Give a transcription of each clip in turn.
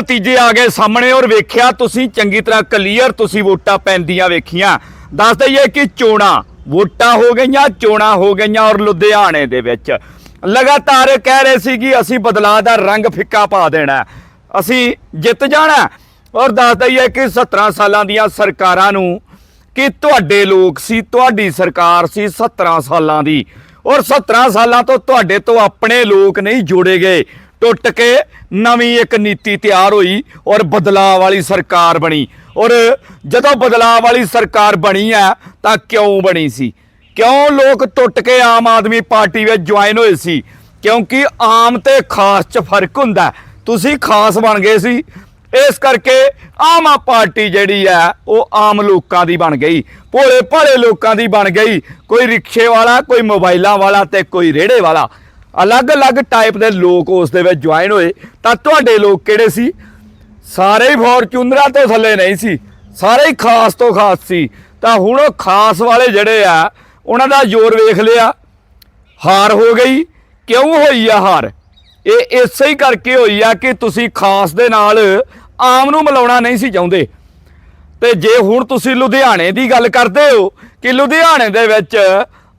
ਨਤੀਜੇ ਆ ਗਏ ਸਾਹਮਣੇ ਔਰ ਵੇਖਿਆ ਤੁਸੀਂ ਚੰਗੀ ਤਰ੍ਹਾਂ ਕਲੀਅਰ ਤੁਸੀਂ ਵੋਟਾਂ ਪੈਂਦੀਆਂ ਵੇਖੀਆਂ। ਦੱਸ ਦਈਏ ਕਿ ਚੋਣਾਂ ਵੋਟਾਂ ਹੋ ਗਈਆਂ, ਚੋਣਾਂ ਹੋ ਗਈਆਂ ਔਰ ਲੁਧਿਆਣੇ ਦੇ ਵਿੱਚ। ਲਗਾਤਾਰ ਕਹਿ ਰਹੇ ਸੀ ਕਿ ਅਸੀਂ ਬਦਲਾਅ ਦਾ ਰੰਗ ਫਿੱਕਾ ਪਾ ਦੇਣਾ ਅਸੀਂ ਜਿੱਤ ਜਾਣਾ ਔਰ ਦੱਸ ਦਈਏ ਕਿ 17 ਸਾਲਾਂ ਦੀਆਂ ਸਰਕਾਰਾਂ ਨੂੰ ਕਿ ਤੁਹਾਡੇ ਲੋਕ ਸੀ, ਤੁਹਾਡੀ ਸਰਕਾਰ ਸੀ 17 ਸਾਲਾਂ ਦੀ। ਔਰ 17 ਸਾਲਾਂ ਤੋਂ ਤੁਹਾਡੇ ਤੋਂ ਆਪਣੇ ਲੋਕ ਨਹੀਂ ਜੋੜੇ ਗਏ। ਟੁੱਟ ਕੇ ਨਵੀਂ ਇੱਕ ਨੀਤੀ ਤਿਆਰ ਹੋਈ ਔਰ ਬਦਲਾਅ ਵਾਲੀ ਸਰਕਾਰ ਬਣੀ। ਔਰ ਜਦੋਂ ਬਦਲਾਅ ਵਾਲੀ ਸਰਕਾਰ ਬਣੀ ਆ ਤਾਂ ਕਿਉਂ ਬਣੀ ਸੀ? ਕਿਉਂ ਲੋਕ ਟੁੱਟ ਕੇ ਆਮ ਆਦਮੀ ਪਾਰਟੀ ਵਿੱਚ ਜੁਆਇਨ ਹੋਏ ਸੀ? ਕਿਉਂਕਿ ਆਮ ਤੇ ਖਾਸ 'ਚ ਫ਼ਰਕ ਹੁੰਦਾ ਤੁਸੀਂ ਖਾਸ ਬਣ ਗਏ ਸੀ। ਇਸ ਕਰਕੇ ਆਮ ਆ ਪਾਰਟੀ ਜਿਹੜੀ ਹੈ, ਉਹ ਆਮ ਲੋਕਾਂ ਦੀ ਬਣ ਗਈ। ਭੋਲੇ ਭਾਲੇ ਲੋਕਾਂ ਦੀ ਬਣ ਗਈ। ਕੋਈ ਰਿਕਸ਼ੇ ਵਾਲਾ, ਕੋਈ ਮੋਬਾਈਲਾਂ ਵਾਲਾ ਤੇ ਕੋਈ ਰੇੜੇ ਵਾਲਾ। ਅਲੱਗ-ਅਲੱਗ ਟਾਈਪ ਦੇ ਲੋਕ ਉਸ ਦੇ ਵਿੱਚ ਜੁਆਇਨ ਹੋਏ। ਤਾਂ ਤੁਹਾਡੇ ਲੋਕ ਕਿਹੜੇ ਸੀ? ਸਾਰੇ ਹੀ ਫੋਰਚੂਨਰਾਂ ਤੋਂ ਥੱਲੇ ਨਹੀਂ ਸੀ। ਸਾਰੇ ਹੀ ਖਾਸ ਤੋਂ ਖਾਸ ਸੀ। ਤਾਂ ਹੁਣ ਉਹ ਖਾਸ ਵਾਲੇ ਜਿਹੜੇ ਆ, ਉਹਨਾਂ ਦਾ ਜ਼ੋਰ ਵੇਖ ਲਿਆ। ਹਾਰ ਹੋ ਗਈ। ਕਿਉਂ ਹੋਈ ਆ ਹਾਰ? ਇਹ ਇਸੇ ਹੀ ਕਰਕੇ ਹੋਈ ਆ ਕਿ ਤੁਸੀਂ ਖਾਸ ਦੇ ਨਾਲ ਆਮ ਨੂੰ ਮਿਲਾਉਣਾ ਨਹੀਂ ਸੀ ਚਾਹੁੰਦੇ। ਤੇ ਜੇ ਹੁਣ ਤੁਸੀਂ ਲੁਧਿਆਣੇ ਦੀ ਗੱਲ ਕਰਦੇ ਹੋ, ਕਿ ਲੁਧਿਆਣੇ ਦੇ ਵਿੱਚ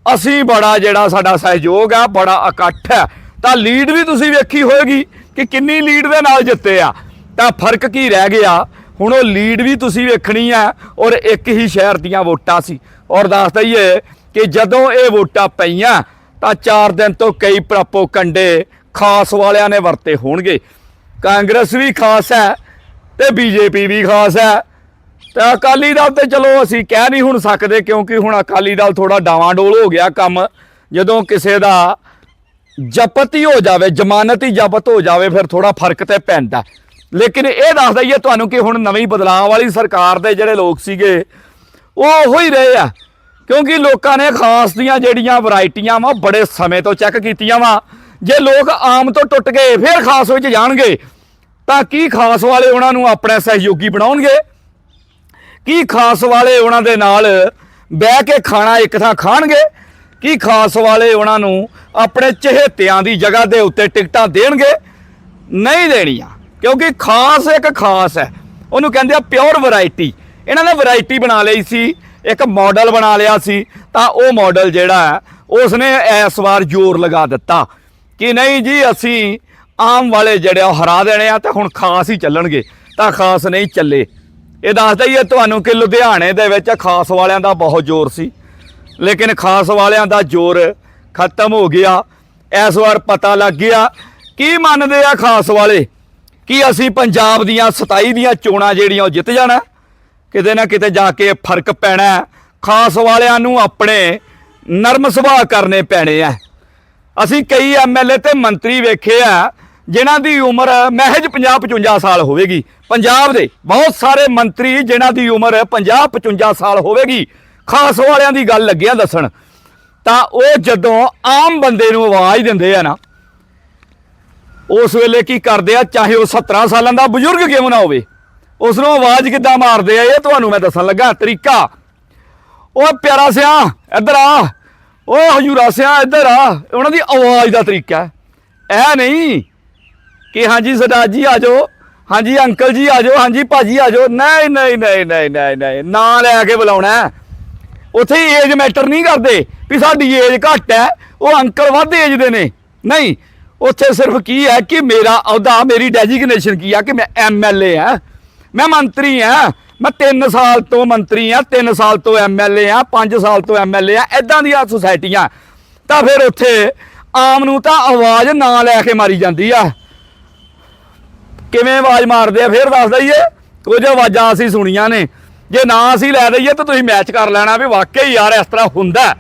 ਅਸੀਂ ਬੜਾ ਜਿਹੜਾ ਸਾਡਾ ਸਹਿਯੋਗ ਆ, ਬੜਾ ਇਕੱਠ ਹੈ। ਤਾਂ ਲੀਡ ਵੀ ਤੁਸੀਂ ਵੇਖੀ ਹੋਏਗੀ ਕਿ ਕਿੰਨੀ ਲੀਡ ਦੇ ਨਾਲ ਜਿੱਤੇ ਆ। ਤਾਂ ਫ਼ਰਕ ਕੀ ਰਹਿ ਗਿਆ? ਹੁਣ ਉਹ ਲੀਡ ਵੀ ਤੁਸੀਂ ਵੇਖਣੀ ਆ ਔਰ ਇੱਕ ਹੀ ਸ਼ਹਿਰ ਦੀਆਂ ਵੋਟਾਂ ਸੀ। ਔਰ ਦੱਸ ਦਈਏ ਕਿ ਜਦੋਂ ਇਹ ਵੋਟਾਂ ਪਈਆਂ, ਤਾਂ 4 ਦਿਨ ਤੋਂ ਕਈ ਪ੍ਰਾਪੋ ਕੰਡੇ ਖਾਸ ਵਾਲਿਆਂ ਨੇ ਵਰਤੇ ਹੋਣਗੇ। ਕਾਂਗਰਸ ਵੀ ਖਾਸ ਹੈ ਤੇ ਬੀਜੇਪੀ ਵੀ ਖਾਸ ਹੈ। ਤੇ ਅਕਾਲੀ ਦਲ ਤੇ ਚਲੋ ਅਸੀਂ ਕਹਿ ਨਹੀਂ ਹੁਣ ਸਕਦੇ ਕਿਉਂਕਿ ਹੁਣ ਅਕਾਲੀ ਦਲ ਥੋੜਾ ਡਾਵਾਂਡੋਲ ਹੋ ਗਿਆ ਕੰਮ, ਜਦੋਂ ਕਿਸੇ ਦਾ ਜ਼ਬਤ ਹੀ ਹੋ ਜਾਵੇ, ਜ਼ਮਾਨਤ ਹੀ ਜ਼ਬਤ ਹੋ ਜਾਵੇ, ਫਿਰ ਥੋੜਾ ਫ਼ਰਕ ਤੇ ਪੈਂਦਾ। ਲੇਕਿਨ ਇਹ ਦੱਸ ਦਈਏ ਤੁਹਾਨੂੰ ਕਿ ਹੁਣ ਨਵੀਂ ਬਦਲਾਅ ਵਾਲੀ ਸਰਕਾਰ ਦੇ ਜਿਹੜੇ ਲੋਕ ਸੀਗੇ, ਉਹ ਉਹੋ ਹੀ ਰਹੇ ਆ। ਕਿਉਂਕਿ ਲੋਕਾਂ ਨੇ ਖਾਸ ਦੀਆਂ ਜਿਹੜੀਆਂ ਵੈਰਾਈਟੀਆਂ ਵਾ, ਬੜੇ ਸਮੇਂ ਤੋਂ ਚੈੱਕ ਕੀਤੀਆਂ ਵਾ। ਜੇ ਲੋਕ ਆਮ ਤੋਂ ਟੁੱਟ ਗਏ, ਫਿਰ ਖਾਸ ਵਿੱਚ ਜਾਣਗੇ, ਤਾਂ ਕੀ ਖਾਸ ਵਾਲੇ ਉਹਨਾਂ ਨੂੰ ਆਪਣੇ ਸਹਿਯੋਗੀ ਬਣਾਉਣਗੇ? ਕੀ ਖਾਸ ਵਾਲੇ ਉਹਨਾਂ ਦੇ ਨਾਲ ਬਹਿ ਕੇ ਖਾਣਾ ਇੱਕ ਥਾਂ ਖਾਣਗੇ? ਕੀ ਖਾਸ ਵਾਲੇ ਉਹਨਾਂ ਨੂੰ ਆਪਣੇ ਚਹੇਤਿਆਂ ਦੀ ਜਗ੍ਹਾ ਦੇ ਉੱਤੇ ਟਿਕਟਾਂ ਦੇਣਗੇ? ਨਹੀਂ ਦੇਣੀਆਂ, ਕਿਉਂਕਿ ਖਾਸ ਇੱਕ ਖਾਸ ਹੈ। ਉਹਨੂੰ ਕਹਿੰਦੇ ਆ ਪਿਓਰ ਵੈਰਾਈਟੀ ਇਹਨਾਂ ਨੇ ਵੈਰਾਈਟੀ ਬਣਾ ਲਈ ਸੀ, ਇੱਕ ਮਾਡਲ ਬਣਾ ਲਿਆ ਸੀ, ਤਾਂ ਉਹ ਮਾਡਲ ਜਿਹੜਾ ਹੈ, ਉਸਨੇ ਇਸ ਵਾਰ ਜ਼ੋਰ ਲਗਾ ਦਿੱਤਾ ਕਿ ਨਹੀਂ ਜੀ, ਅਸੀਂ ਆਮ ਵਾਲੇ ਜਿਹੜੇ ਆ ਉਹ ਹਰਾ ਦੇਣੇ ਆ ਤੇ ਹੁਣ ਖਾਸ ਹੀ ਚੱਲਣਗੇ। ਤਾਂ ਖਾਸ ਨਹੀਂ ਚੱਲੇ। ਇਹ ਦੱਸਦਾ ਹੀ ਹੈ ਤੁਹਾਨੂੰ ਕਿ ਲੁਧਿਆਣੇ ਦੇ ਵਿੱਚ ਖਾਸ ਵਾਲਿਆਂ ਦਾ ਬਹੁਤ ਜ਼ੋਰ ਸੀ। ਲੇਕਿਨ ਖਾਸ ਵਾਲਿਆਂ ਦਾ ਜ਼ੋਰ ਖਤਮ ਹੋ ਗਿਆ। ਇਸ ਵਾਰ ਪਤਾ ਲੱਗ ਗਿਆ। ਕੀ ਮੰਨਦੇ ਆ ਖਾਸ ਵਾਲੇ? ਕਿ ਅਸੀਂ ਪੰਜਾਬ ਦੀਆਂ 27 ਦੀਆਂ ਚੋਣਾਂ ਜਿਹੜੀਆਂ ਉਹ ਜਿੱਤ ਜਾਣਾ? ਕਿਤੇ ਨਾ ਕਿਤੇ ਜਾ ਕੇ ਫ਼ਰਕ ਪੈਣਾ ਖਾਸ ਵਾਲਿਆਂ ਨੂੰ ਆਪਣੇ ਨਰਮ ਸੁਭਾਅ ਕਰਨੇ ਪੈਣੇ ਆ। ਅਸੀਂ ਕਈ ਐਮਐਲਏ ਤੇ ਮੰਤਰੀ ਵੇਖੇ ਆ ਜਿਨ੍ਹਾਂ ਦੀ ਉਮਰ ਮਹਿਜ 50 55 ਸਾਲ ਹੋਵੇਗੀ। ਪੰਜਾਬ ਦੇ ਬਹੁਤ ਸਾਰੇ ਮੰਤਰੀ ਜਿਨ੍ਹਾਂ ਦੀ ਉਮਰ 50 55 ਸਾਲ ਹੋਵੇਗੀ। ਖਾਸ ਵਾਲਿਆਂ ਦੀ ਗੱਲ ਲੱਗਿਆ ਦੱਸਣ। ਤਾਂ ਉਹ ਜਦੋਂ ਆਮ ਬੰਦੇ ਨੂੰ ਆਵਾਜ਼ ਦਿੰਦੇ ਆ ਨਾ, ਉਸ ਵੇਲੇ ਕੀ ਕਰਦੇ ਆ, ਚਾਹੇ ਉਹ 17 ਸਾਲਾਂ ਦਾ ਬਜ਼ੁਰਗ ਕਿਉਂ ਨਾ ਹੋਵੇ ਉਸ ਨੂੰ ਆਵਾਜ਼ ਕਿੱਦਾਂ ਮਾਰਦੇ ਆ, ਇਹ ਤੁਹਾਨੂੰ ਮੈਂ ਦੱਸਣ ਲੱਗਾ ਤਰੀਕਾ। ਓਏ ਪਿਆਰਾ ਸਿਆ, ਇੱਧਰ ਆ। ਓਏ ਹਜੂਰਾ ਸਿਆ, ਇੱਧਰ ਆ। ਉਹਨਾਂ ਦੀ ਆਵਾਜ਼ ਦਾ ਤਰੀਕਾ। ਹੈ। ਇਹ ਨਹੀਂ ਕਿ ਹਾਂਜੀ ਸਰਦਾਰ ਜੀ ਆ ਜਾਓ, ਹਾਂਜੀ ਅੰਕਲ ਜੀ ਆ ਜਾਓ, ਹਾਂਜੀ ਭਾਜੀ ਆ ਜਾਓ। ਨਹੀਂ ਨਹੀਂ ਨਹੀਂ ਨਹੀਂ ਨਹੀਂ ਨਹੀਂ, ਨਾਂ ਲੈ ਕੇ ਬੁਲਾਉਣਾ। ਉੱਥੇ ਏਜ ਮੈਟਰ ਨਹੀਂ ਕਰਦੇ ਵੀ ਸਾਡੀ ਏਜ ਘੱਟ ਹੈ, ਉਹ ਅੰਕਲ ਵੱਧ ਏਜ ਦੇ ਨੇ। ਨਹੀਂ, ਉੱਥੇ ਸਿਰਫ ਕੀ ਹੈ ਕਿ ਮੇਰਾ ਅਹੁਦਾ, ਮੇਰੀ ਡੈਜੀਗਨੇਸ਼ਨ ਕੀ ਆ ਕਿ ਮੈਂ ਐਮਐਲਏ ਆ। ਮੈਂ ਮੰਤਰੀ ਆ। ਮੈਂ 3 ਸਾਲ ਤੋਂ ਮੰਤਰੀ ਆ 3 ਸਾਲ ਤੋਂ ਐਮਐਲਏ ਆ 5 ਸਾਲ ਤੋਂ ਐਮਐਲਏ ਆ ਐਦਾਂ ਦੀਆਂ ਸੁਸਾਇਟੀਆਂ ਤਾਂ ਫਿਰ ਉੱਥੇ ਆਮ ਨੂੰ ਤਾਂ ਆਵਾਜ਼ ਨਾ ਲੈ ਕੇ ਮਾਰੀ ਜਾਂਦੀ ਆ। ਕਿਵੇਂ ਆਵਾਜ਼ ਮਾਰਦੇ ਆ? ਫਿਰ ਦੱਸ ਦਈਏ, ਕੁਝ ਆਵਾਜ਼ਾਂ ਅਸੀਂ ਸੁਣੀਆਂ ਨੇ। ਜੇ ਨਾ ਅਸੀਂ ਲੈ ਦਈਏ ਤਾਂ ਤੁਸੀਂ ਮੈਚ ਕਰ ਲੈਣਾ ਵੀ ਵਾਕਈ ਯਾਰ ਇਸ ਤਰ੍ਹਾਂ ਹੁੰਦਾ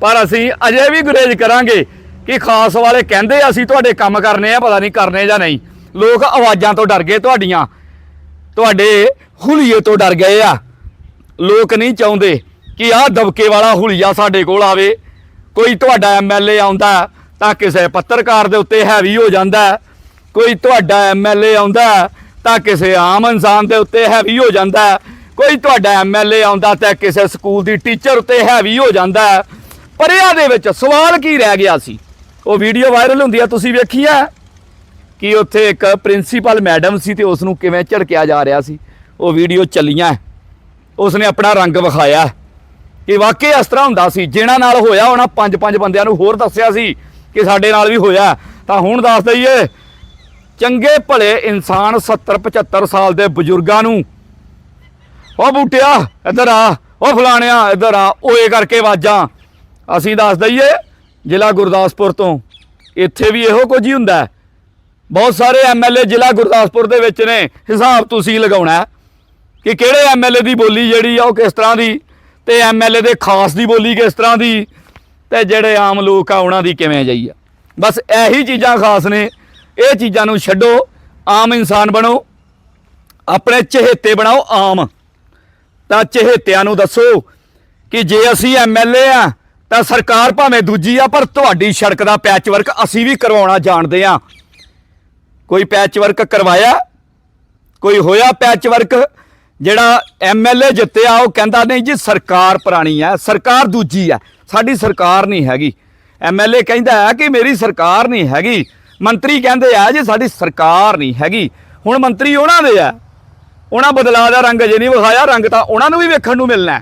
ਪਰ ਅਸੀਂ ਅਜੇ ਵੀ ਗੁਰੇਜ ਕਰਾਂਗੇ ਕਿ ਖਾਸ ਵਾਲੇ ਕਹਿੰਦੇ ਅਸੀਂ ਤੁਹਾਡੇ ਕੰਮ ਕਰਨੇ ਆ, ਪਤਾ ਨਹੀਂ ਕਰਨੇ ਜਾਂ ਨਹੀਂ। ਲੋਕ ਆਵਾਜ਼ਾਂ ਤੋਂ ਡਰ ਗਏ ਤੁਹਾਡੀਆਂ। ਤੁਹਾਡੇ ਹੁਲੀਏ ਤੋਂ ਡਰ ਗਏ ਆ। ਲੋਕ ਨਹੀਂ ਚਾਹੁੰਦੇ ਕਿ ਆਹ ਦਬਕੇ ਵਾਲਾ ਹੁਲੀਆ ਸਾਡੇ ਕੋਲ ਆਵੇ। ਕੋਈ ਤੁਹਾਡਾ ਐਮਐਲਏ ਆਉਂਦਾ ਤਾਂ ਕਿਸੇ ਪੱਤਰਕਾਰ ਦੇ ਉੱਤੇ ਹੈਵੀ ਹੋ ਜਾਂਦਾ ਕੋਈ ਤੁਹਾਡਾ ਐਮਐਲਏ ਆਉਂਦਾ ਤਾਂ ਕਿਸੇ ਆਮ ਇਨਸਾਨ ਦੇ ਉੱਤੇ ਹੈਵੀ ਹੋ ਜਾਂਦਾ ਕੋਈ ਤੁਹਾਡਾ ਐਮਐਲਏ ਆਉਂਦਾ ਤਾਂ ਕਿਸੇ ਸਕੂਲ ਦੀ ਟੀਚਰ ਉੱਤੇ ਹੈਵੀ ਹੋ ਜਾਂਦਾ ਹੈ। ਪਰ ਇਹਨਾਂ ਦੇ ਵਿੱਚ ਸਵਾਲ ਕੀ ਰਹਿ ਗਿਆ ਸੀ? ਉਹ ਵੀਡੀਓ ਵਾਇਰਲ ਹੁੰਦੀ ਆ, ਤੁਸੀਂ ਵੇਖੀ ਆ ਕਿ ਉੱਥੇ ਇੱਕ ਪ੍ਰਿੰਸੀਪਲ ਮੈਡਮ ਸੀ ਤੇ ਉਸ ਨੂੰ ਕਿਵੇਂ ਝੜਕਿਆ ਜਾ ਰਿਹਾ ਸੀ। ਉਹ ਵੀਡੀਓ ਚੱਲੀਆਂ। ਉਸਨੇ ਆਪਣਾ ਰੰਗ ਵਿਖਾਇਆ। ਕਿ ਵਾਕਈ ਇਸ ਤਰ੍ਹਾਂ ਹੁੰਦਾ ਸੀ। ਜਿਹਨਾਂ ਨਾਲ ਹੋਇਆ, ਉਹਨਾਂ ਪੰਜ ਪੰਜ ਬੰਦਿਆਂ ਨੂੰ ਹੋਰ ਦੱਸਿਆ ਸੀ ਕਿ ਸਾਡੇ ਨਾਲ ਵੀ ਹੋਇਆ। ਤਾਂ ਹੁਣ ਦੱਸ ਦਈਏ ਚੰਗੇ ਭਲੇ ਇਨਸਾਨ 70 75 ਸਾਲ ਦੇ ਬਜ਼ੁਰਗਾਂ ਨੂੰ। ਉਹ ਬੂਟਿਆ, ਇੱਧਰ ਆ, ਉਹ ਫਲਾਣਿਆ, ਇੱਧਰ ਆ, ਓਏ ਕਰਕੇ ਆਵਾਜ਼ਾਂ। ਅਸੀਂ ਦੱਸ ਦਈਏ, ਜ਼ਿਲ੍ਹਾ ਗੁਰਦਾਸਪੁਰ ਤੋਂ, ਇੱਥੇ ਵੀ ਇਹੋ ਕੁਝ ਹੀ ਹੁੰਦਾ ਬਹੁਤ ਸਾਰੇ ਐਮਐਲਏ ਜ਼ਿਲ੍ਹਾ ਗੁਰਦਾਸਪੁਰ ਦੇ ਵਿੱਚ ਨੇ, ਹਿਸਾਬ ਤੁਸੀਂ ਲਗਾਉਣਾ ਕਿ ਕਿਹੜੇ ਐਮਐਲਏ ਦੀ ਬੋਲੀ ਜਿਹੜੀ ਆ, ਉਹ ਕਿਸ ਤਰ੍ਹਾਂ ਦੀ, ਤੇ ਐਮਐਲਏ ਦੇ ਖਾਸ ਦੀ ਬੋਲੀ ਕਿਸ ਤਰ੍ਹਾਂ ਦੀ, ਤੇ ਜਿਹੜੇ ਆਮ ਲੋਕ ਆ, ਉਹਨਾਂ ਦੀ ਕਿਵੇਂ ਜਾਈ ਆ। ਬਸ ਇਹੀ ਚੀਜ਼ਾਂ ਖਾਸ ਨੇ ਇਹ ਚੀਜ਼ਾਂ ਨੂੰ ਛੱਡੋ, ਆਮ ਇਨਸਾਨ ਬਣੋ, ਆਪਣੇ ਚਹੇਤੇ ਬਣਾਓ ਆਮ। ਤਾਂ ਚਹੇਤਿਆਂ ਨੂੰ ਦੱਸੋ ਕਿ ਜੇ ਅਸੀਂ ਐਮਐਲਏ ਆ, ਤਾਂ ਸਰਕਾਰ ਭਾਵੇਂ ਦੂਜੀ ਆ, ਪਰ ਤੁਹਾਡੀ ਸੜਕ ਦਾ ਪੈਚ ਵਰਕ ਅਸੀਂ ਵੀ ਕਰਵਾਉਣਾ ਜਾਣਦੇ ਆ। ਕੋਈ ਪੈਚ ਵਰਕ ਕਰਵਾਇਆ? ਕੋਈ ਹੋਇਆ ਪੈਚ ਵਰਕ ਜਿਹੜਾ ਐਮਐਲਏ ਜਿੱਤਿਆ, ਉਹ ਕਹਿੰਦਾ ਨਹੀਂ ਜੀ, ਸਰਕਾਰ ਪੁਰਾਣੀ ਹੈ ਸਰਕਾਰ ਦੂਜੀ ਹੈ ਸਾਡੀ ਸਰਕਾਰ ਨਹੀਂ ਹੈਗੀ। ਐਮਐਲਏ ਕਹਿੰਦਾ ਹੈ ਕਿ ਮੇਰੀ ਸਰਕਾਰ ਨਹੀਂ ਹੈਗੀ। ਮੰਤਰੀ ਕਹਿੰਦੇ ਆ ਜੀ, ਸਾਡੀ ਸਰਕਾਰ ਨਹੀਂ ਹੈਗੀ। ਹੁਣ ਮੰਤਰੀ ਉਹਨਾਂ ਦੇ ਆ। ਉਹਨਾਂ ਬਦਲਾਅ ਦਾ ਰੰਗ ਅਜੇ ਨਹੀਂ ਵਿਖਾਇਆ। ਰੰਗ ਤਾਂ ਉਹਨਾਂ ਨੂੰ ਵੀ ਵੇਖਣ ਨੂੰ ਮਿਲਣਾ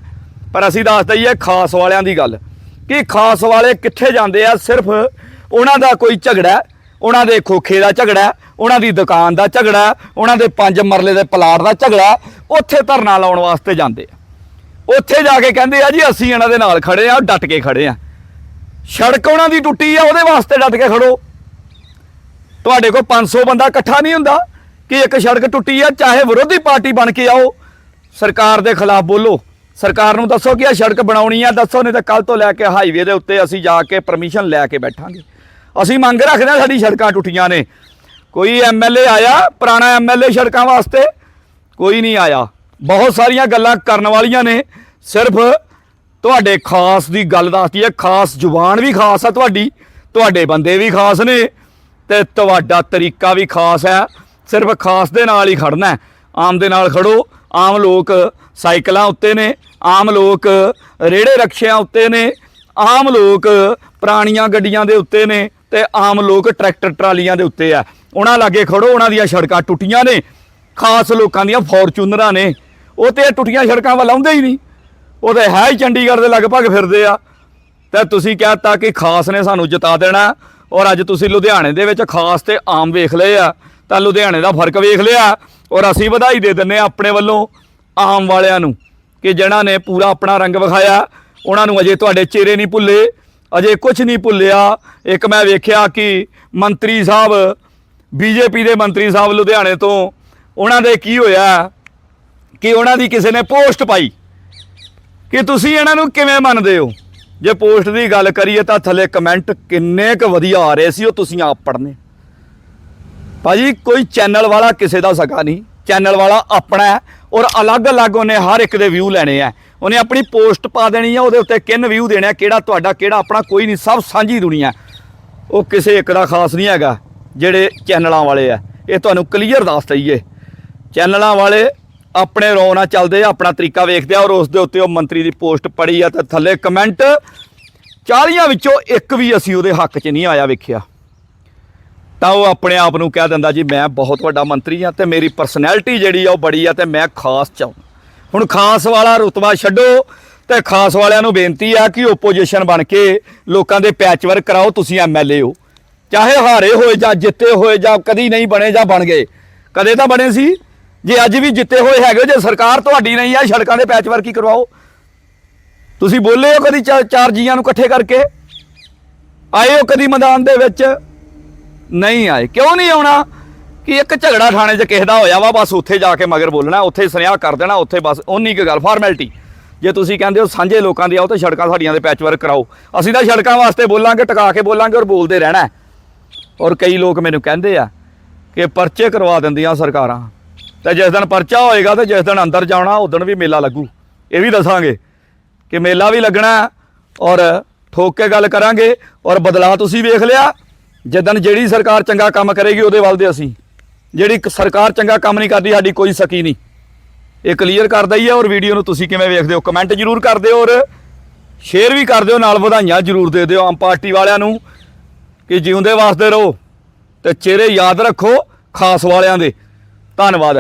ਪਰ ਅਸੀਂ ਦੱਸ ਦਈਏ ਖਾਸ ਵਾਲਿਆਂ ਦੀ ਗੱਲ ਕਿ ਖਾਸ ਵਾਲੇ ਕਿੱਥੇ ਜਾਂਦੇ ਆ, ਸਿਰਫ ਉਹਨਾਂ ਦਾ ਕੋਈ ਝਗੜਾ ਉਹਨਾਂ ਦੇ ਖੋਖੇ ਦਾ ਝਗੜਾ ਉਹਨਾਂ ਦੀ ਦੁਕਾਨ ਦਾ ਝਗੜਾ ਉਹਨਾਂ ਦੇ ਪੰਜ ਮਰਲੇ ਦੇ ਪਲਾਟ ਦਾ ਝਗੜਾ ਉੱਥੇ ਧਰਨਾ ਲਾਉਣ ਵਾਸਤੇ ਜਾਂਦੇ ਆ। ਉੱਥੇ ਜਾ ਕੇ ਕਹਿੰਦੇ ਆ ਜੀ, ਅਸੀਂ ਇਹਨਾਂ ਦੇ ਨਾਲ ਖੜੇ ਆ, ਡਟ ਕੇ ਖੜੇ ਆ। ਸੜਕ ਉਹਨਾਂ ਦੀ ਟੁੱਟੀ ਆ, ਉਹਦੇ ਵਾਸਤੇ ਡਟ ਕੇ ਖੜੋ। ਤੁਹਾਡੇ ਕੋਲ 500 ਬੰਦਾ ਇਕੱਠਾ ਨਹੀਂ ਹੁੰਦਾ ਕਿ ਇੱਕ ਸੜਕ ਟੁੱਟੀ ਆ, ਚਾਹੇ ਵਿਰੋਧੀ ਪਾਰਟੀ ਬਣ ਕੇ ਆਓ। ਸਰਕਾਰ ਦੇ ਖਿਲਾਫ ਬੋਲੋ। ਸਰਕਾਰ ਨੂੰ ਦੱਸੋ ਕਿ ਇਹ ਸੜਕ ਬਣਾਉਣੀ ਆ, ਦੱਸੋ, ਨਹੀਂ ਤਾਂ ਕੱਲ ਤੋਂ ਲੈ ਕੇ ਹਾਈਵੇ ਦੇ ਉੱਤੇ ਅਸੀਂ ਜਾ ਕੇ ਪਰਮਿਸ਼ਨ ਲੈ ਕੇ ਬੈਠਾਂਗੇ। ਅਸੀਂ ਮੰਗ ਰੱਖਦੇ ਹਾਂ ਸਾਡੀ ਸੜਕਾਂ ਟੁੱਟੀਆਂ ਨੇ। ਕੋਈ ਐਮਐਲਏ ਆਇਆ, ਪੁਰਾਣਾ ਐਮਐਲਏ ਸੜਕਾਂ ਵਾਸਤੇ? ਕੋਈ ਨਹੀਂ ਆਇਆ। ਬਹੁਤ ਸਾਰੀਆਂ ਗੱਲਾਂ ਕਰਨ ਵਾਲੀਆਂ ਨੇ। ਸਿਰਫ ਤੁਹਾਡੇ ਖਾਸ ਦੀ ਗੱਲ ਦੱਸਦੀ ਹੈ। ਖਾਸ ਜ਼ੁਬਾਨ ਵੀ ਖਾਸ ਆ ਤੁਹਾਡੀ, ਤੁਹਾਡੇ ਬੰਦੇ ਵੀ ਖਾਸ ਨੇ। ਤੇ ਤੁਹਾਡਾ ਤਰੀਕਾ ਵੀ ਖਾਸ ਹੈ। ਸਿਰਫ ਖਾਸ ਦੇ ਨਾਲ ਹੀ ਖੜਨਾ ਆਮ ਦੇ ਨਾਲ ਖੜੋ। ਆਮ ਲੋਕ ਸਾਈਕਲਾਂ ਉੱਤੇ ਨੇ। ਆਮ ਲੋਕ ਰੇੜੇ ਰਕਸ਼ਿਆਂ ਉੱਤੇ ਨੇ। ਆਮ ਲੋਕ ਪੁਰਾਣੀਆਂ ਗੱਡੀਆਂ ਦੇ ਉੱਤੇ ਨੇ ਤੇ ਆਮ ਲੋਕ ਟਰੈਕਟਰ ਟਰਾਲੀਆਂ ਦੇ ਉੱਤੇ ਆ ਉਹਨਾਂ ਲਾਗੇ ਖੜੋ। ਉਹਨਾਂ ਦੀਆਂ ਸੜਕਾਂ ਟੁੱਟੀਆਂ ਨੇ। ਖਾਸ ਲੋਕਾਂ ਦੀਆਂ ਫੋਰਚੂਨਰਾਂ ਨੇ। ਉਹ ਤੇ ਇਹ ਟੁੱਟੀਆਂ ਸੜਕਾਂ ਵੱਲ ਆਉਂਦੇ ਹੀ ਨਹੀਂ। ਉਹ ਤੇ ਹੈ ਹੀ ਚੰਡੀਗੜ੍ਹ ਦੇ ਲਗਭਗ ਫਿਰਦੇ ਆ। ਤੇ ਤੁਸੀਂ ਕਹਿਤਾ ਕਿ ਖਾਸ ਨੇ ਸਾਨੂੰ ਜਿਤਾ ਦੇਣਾ। ਔਰ ਅੱਜ ਤੁਸੀਂ ਲੁਧਿਆਣੇ ਦੇ ਵਿੱਚ ਖਾਸ ਤੇ ਆਮ ਵੇਖ ਲਏ ਆ, ਤਾਂ ਲੁਧਿਆਣੇ ਦਾ ਫ਼ਰਕ ਵੇਖ ਲਿਆ ਔਰ ਅਸੀਂ ਵਧਾਈ ਦੇ ਦਿੰਨੇ ਆ ਆਪਣੇ ਵੱਲੋਂ ਆਮ ਵਾਲਿਆਂ ਨੂੰ ਕਿ ਜਿਹਨਾਂ ਨੇ ਪੂਰਾ ਆਪਣਾ ਰੰਗ ਵਿਖਾਇਆ, ਉਹਨਾਂ ਨੂੰ ਅਜੇ ਤੁਹਾਡੇ ਚਿਹਰੇ ਨਹੀਂ ਭੁੱਲੇ, ਅਜੇ ਕੁਝ ਨਹੀਂ ਭੁੱਲਿਆ। ਇੱਕ ਮੈਂ ਵੇਖਿਆ ਕਿ ਮੰਤਰੀ ਸਾਹਿਬ, ਬੀਜੇਪੀ ਦੇ ਮੰਤਰੀ ਸਾਹਿਬ ਲੁਧਿਆਣੇ ਤੋਂ ਉਹਨਾਂ ਦੇ ਕੀ ਹੋਇਆ ਕਿ ਉਹਨਾਂ ਦੀ ਕਿਸੇ ਨੇ ਪੋਸਟ ਪਾਈ। ਕਿ ਤੁਸੀਂ ਇਹਨਾਂ ਨੂੰ ਕਿਵੇਂ ਮੰਨਦੇ ਹੋ? ਜੇ ਪੋਸਟ ਦੀ ਗੱਲ ਕਰੀਏ ਤਾਂ ਥੱਲੇ ਕਮੈਂਟ ਕਿੰਨੇ ਕੁ ਵਧੀਆ ਆ ਰਹੇ ਸੀ ਉਹ ਤੁਸੀਂ ਆਪ ਪੜ੍ਹਨੇ। ਭਾਜੀ, ਕੋਈ ਚੈਨਲ ਵਾਲਾ ਕਿਸੇ ਦਾ ਸਕਾ ਨਹੀਂ। ਚੈਨਲ ਵਾਲਾ ਆਪਣਾ ਹੈ ਔਰ ਅਲੱਗ-ਅਲੱਗ ਉਹਨੇ ਹਰ ਇੱਕ ਦੇ ਵਿਊ ਲੈਣੇ ਆ। ਉਹਨੇ ਆਪਣੀ ਪੋਸਟ ਪਾ ਦੇਣੀ ਆ, ਉਹਦੇ ਉੱਤੇ ਕਿੰਨ ਵਿਊ ਦੇਣੇ ਕਿਹੜਾ ਤੁਹਾਡਾ, ਕਿਹੜਾ ਆਪਣਾ, ਕੋਈ ਨਹੀਂ, ਸਭ ਸਾਂਝੀ ਦੁਨੀਆ ਉਹ ਕਿਸੇ ਇੱਕ ਦਾ ਖਾਸ ਨਹੀਂ ਹੈਗਾ, ਜਿਹੜੇ ਚੈਨਲਾਂ ਵਾਲੇ ਆ। ਇਹ ਤੁਹਾਨੂੰ ਕਲੀਅਰ ਦੱਸ ਦਈਏ। ਚੈਨਲਾਂ ਵਾਲੇ ਆਪਣੇ ਰੋ ਨਾਲ ਚੱਲਦੇ ਆ ਆਪਣਾ ਤਰੀਕਾ ਵੇਖਦੇ ਆ ਔਰ ਉਸ ਦੇ ਉੱਤੇ ਉਹ ਮੰਤਰੀ ਦੀ ਪੋਸਟ ਪੜੀ ਆ ਤੇ ਥੱਲੇ ਕਮੈਂਟ 40 ਵਿੱਚੋਂ ਇੱਕ ਵੀ ਅਸੀਂ ਉਹਦੇ ਹੱਕ 'ਚ ਨਹੀਂ ਆਇਆ ਵੇਖਿਆ। ਤਾਂ ਉਹ ਆਪਣੇ ਆਪ ਨੂੰ ਕਹਿ ਦਿੰਦਾ, ਜੀ, ਮੈਂ ਬਹੁਤ ਵੱਡਾ ਮੰਤਰੀ ਆ ਤੇ ਮੇਰੀ ਪਰਸਨੈਲਿਟੀ ਜਿਹੜੀ ਆ ਉਹ ਬੜੀ ਆ ਤੇ ਮੈਂ ਖਾਸ ਚਾਹੁੰਦਾ ਹੁਣ ਖਾਸ ਵਾਲਾ ਰੁਤਬਾ ਛੱਡੋ ਤੇ ਖਾਸ ਵਾਲਿਆਂ ਨੂੰ ਬੇਨਤੀ ਆ ਕਿ ਓਪੋਜੀਸ਼ਨ ਬਣ ਕੇ ਲੋਕਾਂ ਦੇ ਪੈਚਵਰ ਕਰਾਓ, ਤੁਸੀਂ ਐਮਐਲਏ ਹੋ। ਚਾਹੇ ਹਾਰੇ ਹੋਏ ਜਾਂ ਜਿੱਤੇ ਹੋਏ ਜਾਂ ਕਦੀ ਨਹੀਂ ਬਣੇ ਜਾਂ ਬਣ ਗਏ। ਕਦੇ ਤਾਂ ਬਣੇ ਸੀ। ਜੇ ਅੱਜ ਵੀ ਜਿੱਤੇ ਹੋਏ ਹੈਗੇ ਜੇ ਸਰਕਾਰ ਤੁਹਾਡੀ ਨਹੀਂ ਆ, ਸੜਕਾਂ ਦੇ ਪੈਚਵਰਕ ਹੀ ਕਰਵਾਓ। ਤੁਸੀਂ ਬੋਲੇ ਹੋ ਕਦੀ ਚਾਰ ਜੀਆਂ ਨੂੰ ਇਕੱਠੇ ਕਰਕੇ? ਆਏ ਹੋ ਕਦੀ ਮੈਦਾਨ ਦੇ ਵਿੱਚ? ਨਹੀਂ ਆਏ। ਕਿਉਂ ਨਹੀਂ ਆਉਣਾ? ਕਿ ਇੱਕ ਝਗੜਾ ਥਾਣੇ 'ਚ ਕਿਸੇ ਦਾ ਹੋਇਆ ਵਾ, ਬਸ ਉੱਥੇ ਜਾ ਕੇ ਮਗਰ ਬੋਲਣਾ, ਉੱਥੇ ਸੁਨੇਹਾ ਕਰ ਦੇਣਾ, ਉੱਥੇ ਬਸ ਉਨੀ ਕੁ ਗੱਲ ਫਾਰਮੈਲਿਟੀ ਜੇ ਤੁਸੀਂ ਕਹਿੰਦੇ ਹੋ ਸਾਂਝੇ ਲੋਕਾਂ ਦੀ ਆਓ ਤੇ ਸੜਕਾਂ ਸਾਡੀਆਂ ਦੇ ਪੈਚਵਰਕ ਕਰਾਓ। ਅਸੀਂ ਤਾਂ ਸੜਕਾਂ ਵਾਸਤੇ ਬੋਲਾਂਗੇ, ਟਿਕਾ ਕੇ ਬੋਲਾਂਗੇ ਔਰ ਬੋਲਦੇ ਰਹਿਣਾ ਔਰ ਕਈ ਲੋਕ ਮੈਨੂੰ ਕਹਿੰਦੇ ਆ ਕਿ ਪਰਚੇ ਕਰਵਾ ਦਿੰਦੀਆਂ ਸਰਕਾਰਾਂ। ਤੇ ਜਿਸ ਦਿਨ ਪਰਚਾ ਹੋਏਗਾ ਤੇ ਜਿਸ ਦਿਨ ਅੰਦਰ ਜਾਣਾ ਉਦੋਂ ਵੀ ਮੇਲਾ ਲੱਗੂ। ਇਹ ਵੀ ਦੱਸਾਂਗੇ ਕਿ ਮੇਲਾ ਵੀ ਲੱਗਣਾ ਔਰ ਠੋਕ ਕੇ ਗੱਲ ਕਰਾਂਗੇ ਔਰ ਬਦਲਾਅ ਤੁਸੀਂ ਵੇਖ ਲਿਆ। ਜਿੱਦਣ ਜਿਹੜੀ ਸਰਕਾਰ ਚੰਗਾ ਕੰਮ ਕਰੇਗੀ, ਉਹਦੇ ਵੱਲ ਦੇ ਅਸੀਂ। ਜਿਹੜੀ ਸਰਕਾਰ ਚੰਗਾ ਕੰਮ ਨਹੀਂ ਕਰਦੀ, ਸਾਡੀ ਕੋਈ ਸਕੀ ਨਹੀਂ। ਇਹ ਕਲੀਅਰ ਕਰਦਾ ਹੀ ਹੈ ਔਰ ਵੀਡੀਓ ਨੂੰ ਤੁਸੀਂ ਕਿਵੇਂ ਵੇਖਦੇ ਹੋ, ਕਮੈਂਟ ਜਰੂਰ ਕਰ ਦਿਓ ਔਰ ਸ਼ੇਅਰ ਵੀ ਕਰ ਦਿਓ, ਨਾਲ ਵਧਾਈਆਂ ਜਰੂਰ ਦੇ ਦਿਓ ਆਮ ਪਾਰਟੀ ਵਾਲਿਆਂ ਨੂੰ। ਕਿ ਜਿਉਂਦੇ ਵਾਸਤੇ ਰਹੋ ਤੇ ਚਿਹਰੇ ਯਾਦ ਰੱਖੋ ਖਾਸ ਵਾਲਿਆਂ ਦੇ। ਧੰਨਵਾਦ।